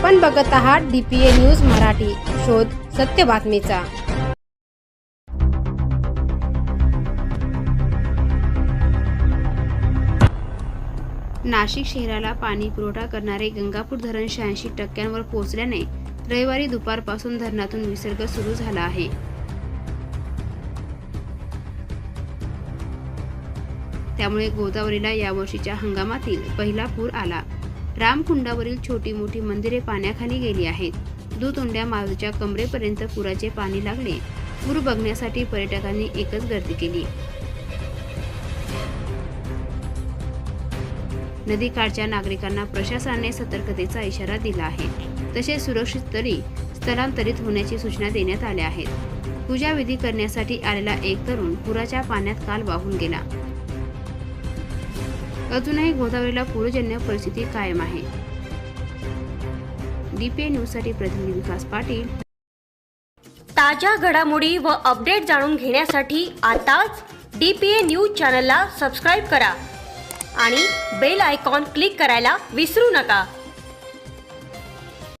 आपण बघत आहात डीपीए न्यूज मराठी. शोध सत्य बातमीचा. नाशिक शहराला पाणी पुरवठा करणारे गंगापूर धरण शहाऐंशी टक्क्यांवर पोहोचल्याने रविवारी दुपारपासून धरणातून विसर्ग सुरू झाला आहे. त्यामुळे गोदावरीला यावर्षीच्या हंगामातील पहिला पूर आला. रामकुंडावरील छोटी मोठी मंदिरे पाण्याखाली गेली आहेत. दुतोंड्या मारुतीच्या कमरेपर्यंत पुराचे पाणी लागले. पूर बघण्यासाठी पर्यटकांनी एकच गर्दी केली. नदीकाठच्या नागरिकांना प्रशासनाने सतर्कतेचा इशारा दिला आहे. तसेच सुरक्षित तरी स्थलांतरित होण्याची सूचना देण्यात आल्या आहेत. पूजा विधी करण्यासाठी आलेला एक तरुण पुराच्या पाण्यात काल वाहून गेला. अजूनही गोदावरीला पूरजन्य परिस्थिती कायम आहे. डीपीए न्यूजसाठी प्रतिनिधी विकास पाटील. ताज्या घडामोडी व अपडेट जाणून घेण्यासाठी आताच डी पी ए न्यूज चॅनलला सबस्क्राईब करा आणि बेल आयकॉन क्लिक करायला विसरू नका.